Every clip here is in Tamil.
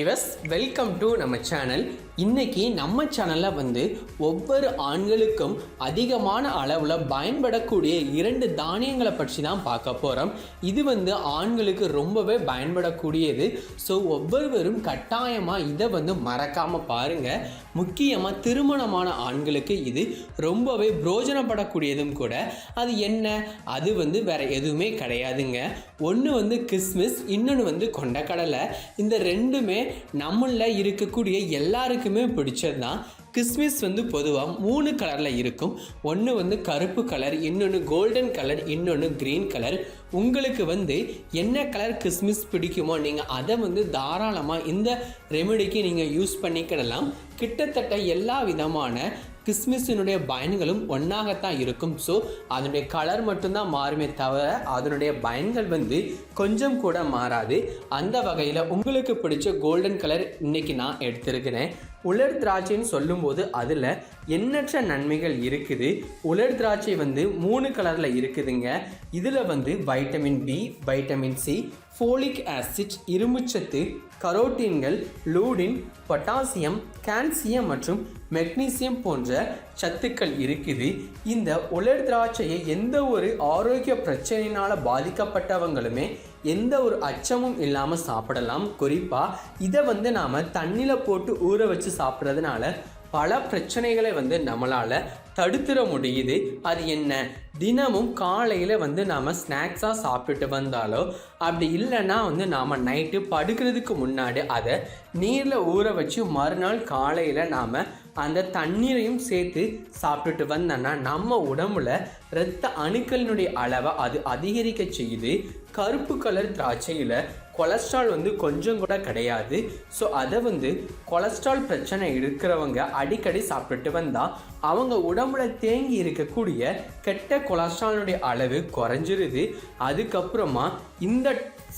வீவர்ஸ் வெல்கம் டு நம்ம சேனல் இன்னைக்கு நம்ம சேனலில் வந்து ஒவ்வொரு ஆண்களுக்கும் அதிகமான அளவில் பயன்படக்கூடிய இரண்டு தானியங்களை பற்றி தான் பார்க்க போகிறோம் இது வந்து ஆண்களுக்கு ரொம்பவே பயன்படக்கூடியது. ஸோ ஒவ்வொருவரும் கட்டாயமாக இதை வந்து மறக்காமல் பாருங்கள் முக்கியமாக திருமணமான ஆண்களுக்கு இது ரொம்பவே புரோஜனப்படக்கூடியதும் கூட. அது என்ன? அது வந்து வேறு எதுவுமே கிடையாதுங்க. ஒன்று வந்து கிறிஸ்மஸ் இன்னொன்று வந்து கொண்டக்கடலை. இந்த ரெண்டுமே நம்மளில் இருக்கக்கூடிய எல்லாருக்குமே பிடிச்சது தான் கிறிஸ்மஸ் வந்து பொதுவாக மூணு கலரில் இருக்கும். ஒன்று வந்து கருப்பு கலர் இன்னொன்று கோல்டன் கலர் இன்னொன்று க்ரீன் கலர் உங்களுக்கு வந்து என்ன கலர் கிறிஸ்மஸ் பிடிக்குமோ நீங்கள் அதை வந்து தாராளமாக இந்த ரெமெடிக்கு நீங்கள் யூஸ் பண்ணிக்கிடலாம். கிட்டத்தட்ட எல்லா விதமான கிறிஸ்மஸினுடைய பயன்களும் ஒன்றாகத்தான் இருக்கும். ஸோ அதனுடைய கலர் மட்டும்தான் மாறுமே தவிர அதனுடைய பயன்கள் வந்து கொஞ்சம் கூட மாறாது. அந்த வகையில் உங்களுக்கு பிடிச்ச கோல்டன் கலர் இன்றைக்கி நான் எடுத்திருக்கிறேன். உலர் திராட்சைன்னு சொல்லும்போது அதில் எண்ணற்ற நன்மைகள் இருக்குது. உலர் திராட்சை வந்து மூணு கலரில் இருக்குதுங்க. இதில் வந்து vitamin B vitamin C folic acid இரும்புச்சத்து கரோட்டீன்கள் லூடின் பொட்டாசியம் கால்சியம் மற்றும் மெக்னீசியம் போன்ற சத்துக்கள் இருக்குது. இந்த உலர் திராட்சையை எந்த ஒரு ஆரோக்கிய பிரச்சனையினால் பாதிக்கப்பட்டவங்களுமே எந்த ஒரு அச்சமும் இல்லாமல் சாப்பிடலாம். குறிப்பாக இதை வந்து நாம் தண்ணியில் போட்டு ஊற வச்சு சாப்பிட்றதுனால பல பிரச்சனைகளை வந்து நம்மளால் தடுத்துட முடியுது. அது என்ன? தினமும் காலையில் வந்து நாம் ஸ்நாக்ஸாக சாப்பிட்டுட்டு வந்தாலோ அப்படி இல்லைன்னா வந்து நாம் நைட்டு படுக்கிறதுக்கு முன்னாடி அதை நீரில் ஊற வச்சு மறுநாள் காலையில் நாம் அந்த தண்ணீரையும் சேர்த்து சாப்பிட்டுட்டு வந்தோன்னா நம்ம உடம்புல இரத்த அணுக்களினுடைய அளவை அது அதிகரிக்க செய்யுது. கருப்பு கலர் திராட்சையில் கொலஸ்ட்ரால் வந்து கொஞ்சம் கூட கிடையாது. ஸோ அதை வந்து கொலஸ்ட்ரால் பிரச்சனை இருக்கிறவங்க அடிக்கடி சாப்பிட்டுட்டு வந்தால் அவங்க உடம்புல தேங்கி இருக்கக்கூடிய கெட்ட கொலஸ்ட்ராலுடைய அளவு குறைஞ்சிருது. அதுக்கப்புறமா இந்த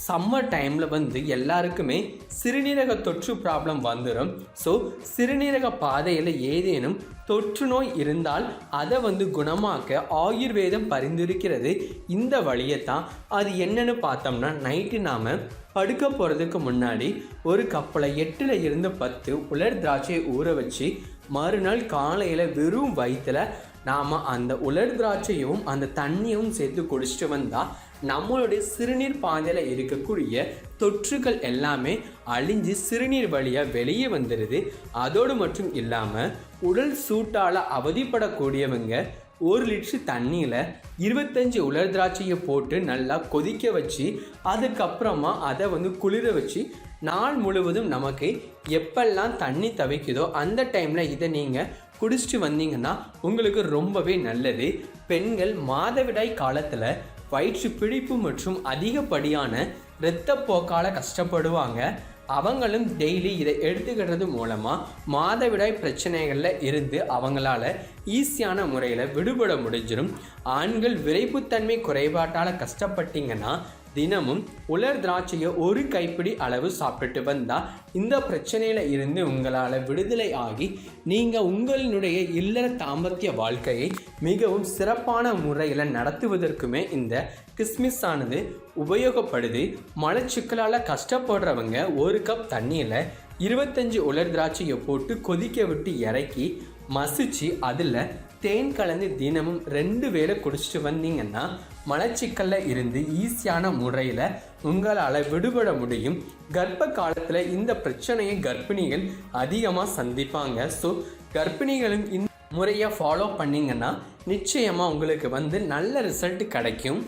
சம்மர் டைமில் வந்து எல்லாருக்குமே சிறுநீரக தொற்று ப்ராப்ளம் வந்துடும் ஸோ சிறுநீரக பாதையில் ஏதேனும் தொற்று நோய் இருந்தால் அதை வந்து குணமாக்க ஆயுர்வேதம் பரிந்துரைக்கிறது. இந்த வழியை தான் அது என்னன்னு பார்த்தோம்னா நைட்டு நாம் படுக்க போகிறதுக்கு முன்னாடி ஒரு கப்பலை எட்டில் இருந்து பத்து உலர் திராட்சையை ஊற வச்சு மறுநாள் காலையில் வெறும் வயிற்றில் நாம் அந்த உலர் திராட்சையும் அந்த தண்ணியும் சேர்த்து குடிச்சிட்டு வந்தால் நம்மளுடைய சிறுநீர் பாதையில் இருக்கக்கூடிய தொற்றுகள் எல்லாமே அழிஞ்சு சிறுநீர் வழியாக வெளியே வந்துடுது அதோடு மட்டும் இல்லாமல் உடல் சூட்டால் அவதிப்படக்கூடியவங்க ஒரு லிட்ரு தண்ணியில் இருபத்தஞ்சி உலர் திராட்சையை போட்டு நல்லா கொதிக்க வச்சு அதுக்கப்புறமா அதை வந்து குளிர வச்சு நாள் முழுவதும் நமக்கு எப்பெல்லாம் தண்ணி தவிக்குதோ அந்த டைமில் இதை நீங்கள் குடிச்சிட்டு வந்தீங்கன்னா உங்களுக்கு ரொம்பவே நல்லது. பெண்கள் மாதவிடாய் காலத்தில் வயிற்று பிடிப்பு மற்றும் அதிகப்படியான இரத்தப்போக்கால் கஷ்டப்படுவாங்க. அவங்களும் டெய்லி இதை எடுத்துக்கிறது மூலமாக மாதவிடாய் பிரச்சனைகளில் இருந்து அவங்களால ஈஸியான முறையில் விடுபட முடிஞ்சிடும் ஆண்கள் விரைப்புத்தன்மை குறைபாட்டால் கஷ்டப்பட்டீங்கன்னா தினமும் உலர் திராட்சையை ஒரு கைப்பிடி அளவு சாப்பிட்டுட்டு வந்தால் இந்த பிரச்சனையில் இருந்து உங்களால் விடுதலை ஆகி நீங்கள் உங்களினுடைய இல்லற தாம்பத்திய வாழ்க்கையை மிகவும் சிறப்பான முறையில் நடத்துவதற்குமே இந்த கிஸ்மிஸ் ஆனது உபயோகப்படுது. மலச்சிக்கலால் கஷ்டப்படுறவங்க ஒரு கப் தண்ணியில் இருபத்தஞ்சி உலர் திராட்சையை போட்டு கொதிக்க விட்டு இறக்கி மசிச்சு அதில் தேன் கலந்து தினமும் ரெண்டு வேளை குடிச்சிட்டு வந்தீங்கன்னா மலச்சிக்கல்ல இருந்து ஈஸியான முறையில் உங்களால் விடுபட முடியும். கர்ப்ப காலத்தில் இந்த பிரச்சனையை கர்ப்பிணிகள் அதிகமாக சந்திப்பாங்க. ஸோ கர்ப்பிணிகளும் இந்த முறையை ஃபாலோ பண்ணிங்கன்னா நிச்சயமாக உங்களுக்கு வந்து நல்ல ரிசல்ட் கிடைக்கும்.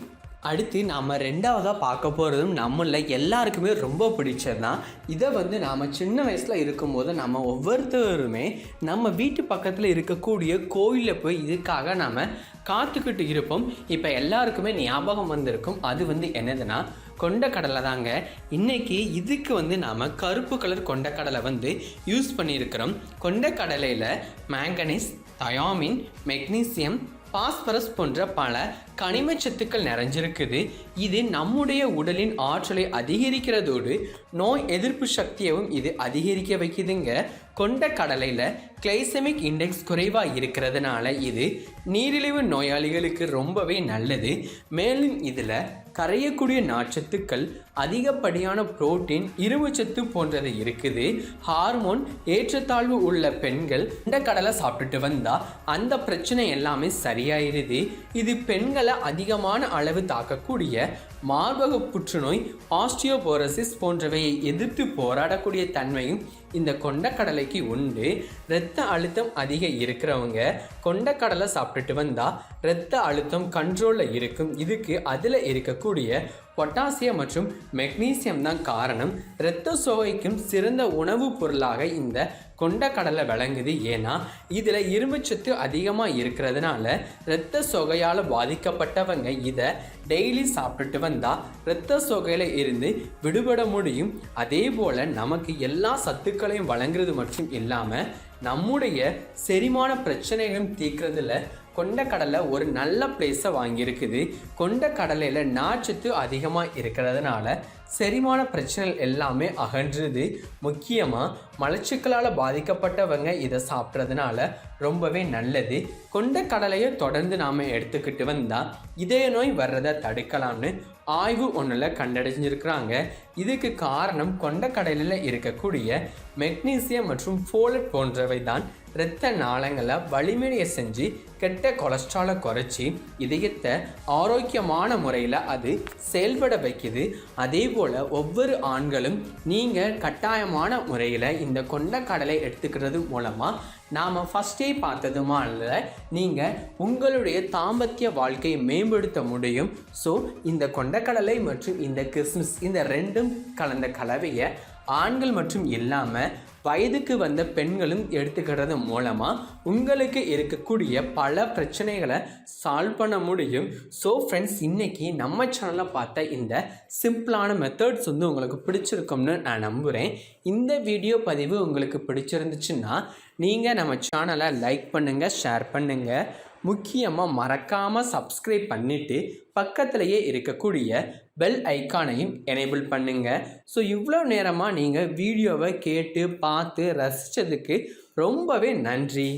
அடுத்து நாம் ரெண்டாவதாக பார்க்க போகிறதும் நம்மளில் எல்லாருக்குமே ரொம்ப பிடிச்சது தான் இதை வந்து நாம் சின்ன வயசில் இருக்கும்போது நம்ம ஒவ்வொருத்தருமே நம்ம வீட்டு பக்கத்தில் இருக்கக்கூடிய கோயிலில் போய் இதுக்காக நாம் காத்துக்கிட்டு இருப்போம். இப்போ எல்லாருக்குமே ஞாபகம் வந்திருக்கும். அது வந்து என்னதுன்னா கொண்டக்கடலை தாங்க. இன்னைக்கு இதுக்கு வந்து நாம் கருப்பு கலர் கொண்டக்கடலை வந்து யூஸ் பண்ணியிருக்கிறோம். கொண்டக்கடலையில் மேங்கனீஸ் தயாமின் மெக்னீசியம் பாஸ்பரஸ் போன்ற பல கனிமச்சத்துக்கள் நிறைஞ்சிருக்குது. இது நம்முடைய உடலின் ஆற்றலை அதிகரிக்கிறதோடு நோய் எதிர்ப்பு சக்தியவும் இது அதிகரிக்க வைக்குதுங்க. கொண்ட கடலையில் கிளைசமிக் இண்டெக்ஸ் குறைவாக இருக்கிறதுனால இது நீரிழிவு நோயாளிகளுக்கு ரொம்பவே நல்லது. மேலும் இதில் கரையக்கூடிய நார்ச்சத்துக்கள் அதிகப்படியான புரோட்டீன் இரும்புச்சத்து போன்றது இருக்குது. ஹார்மோன் ஏற்றத்தாழ்வு உள்ள பெண்கள் இந்த கடலை சாப்பிட்டுட்டு வந்தால் அந்த பிரச்சனை எல்லாமே சரியாயிருது. இது பெண்களை அதிகமான அளவு தாக்கக்கூடிய மார்பக புற்றுநோய் ஆஸ்டியோபோரசிஸ் போன்றவையை எதிர்த்து போராடக்கூடிய தன்மையும் இந்த கொண்டக்கடலைக்கு உண்டு. இரத்த அழுத்தம் அதிகம் இருக்கிறவங்க கொண்டக்கடலை சாப்பிட்டுட்டு வந்தால் இரத்த அழுத்தம் கண்ட்ரோலில் இருக்கும். இதுக்கு அதில் இருக்கக்கூடிய பொட்டாசியம் மற்றும் மெக்னீசியம் தான் காரணம். இரத்த சோகைக்கும் சிறந்த உணவுப் பொருளாக இந்த கொண்டக்கடலை விளங்குது. ஏன்னா இதில் இரும்புச்சத்து அதிகமாக இருக்கிறதுனால இரத்த சோகையால் பாதிக்கப்பட்டவங்க இதை டெய்லி சாப்பிட்டுட்டு வந்தால் இரத்த சோகையில் இருந்து விடுபட முடியும். அதே போல் நமக்கு எல்லா சத்துக்களையும் வழங்குறது மட்டும் இல்லாமல் நம்முடைய செரிமான பிரச்சனைகளும் தீர்க்கறதுல கொண்டக்கடலை ஒரு நல்ல பிளேஸை வாங்கியிருக்குது. கொண்டக்கடலையில் நார்ச்சத்து அதிகமாக இருக்கிறதுனால செரிமான பிரச்சனைகள் எல்லாமே அகன்றுது. முக்கியமாக மலச்சிக்கலால் பாதிக்கப்பட்டவங்க இதை சாப்பிட்றதுனால ரொம்பவே நல்லது. கொண்டக்கடலையை தொடர்ந்து நாம் எடுத்துக்கிட்டு வந்தால் இதய நோய் வர்றதை தடுக்கலாம்னு ஆய்வு ஒன்றில் கண்டடைஞ்சிருக்கிறாங்க. இதுக்கு காரணம் கொண்டக்கடலையில் இருக்கக்கூடிய மெக்னீசியம் மற்றும் ஃபோலட் போன்றவை தான் இரத்த நாளங்களை வலிமையை செஞ்சு கெட்ட கொலஸ்ட்ராலை குறைச்சி இதயத்தை ஆரோக்கியமான முறையில் அது செயல்பட வைக்குது. அதே போல் ஒவ்வொரு ஆண்களும் நீங்கள் கட்டாயமான முறையில் இந்த கொண்டக்கடலை எடுத்துக்கிறது மூலமாக நாம் ஃபஸ்ட்டே பார்த்ததுமா இல்லை நீங்கள் உங்களுடைய தாம்பத்திய வாழ்க்கையை மேம்படுத்த முடியும். ஸோ இந்த கொண்டக்கடலை மற்றும் இந்த கிறிஸ்மஸ் இந்த ரெண்டும் கலந்த கலவையை ஆண்கள் மற்றும் இல்லாமல் வயதுக்கு வந்த பெண்களும் எடுத்துக்கிறது மூலமாக உங்களுக்கு இருக்கக்கூடிய பல பிரச்சனைகளை சால்வ் பண்ண முடியும். ஸோ ஃப்ரெண்ட்ஸ் இன்றைக்கி நம்ம சேனலில் பார்த்த இந்த சிம்பிளான மெத்தட்ஸ் வந்து உங்களுக்கு பிடிச்சிருக்கும்னு நான் நம்புகிறேன் இந்த வீடியோ பதிவு உங்களுக்கு பிடிச்சிருந்துச்சுன்னா நீங்கள் நம்ம சேனலை லைக் பண்ணுங்கள் ஷேர் பண்ணுங்கள் முக்கியமாக மறக்காமல் சப்ஸ்கிரைப் பண்ணிவிட்டு பக்கத்திலேயே இருக்கக்கூடிய பெல் ஐக்கானையும் எனேபிள் பண்ணுங்கள் ஸோ இவ்வளோ நேரமாக நீங்கள் வீடியோவை கேட்டு பார்த்து ரசித்ததுக்கு ரொம்பவே நன்றி.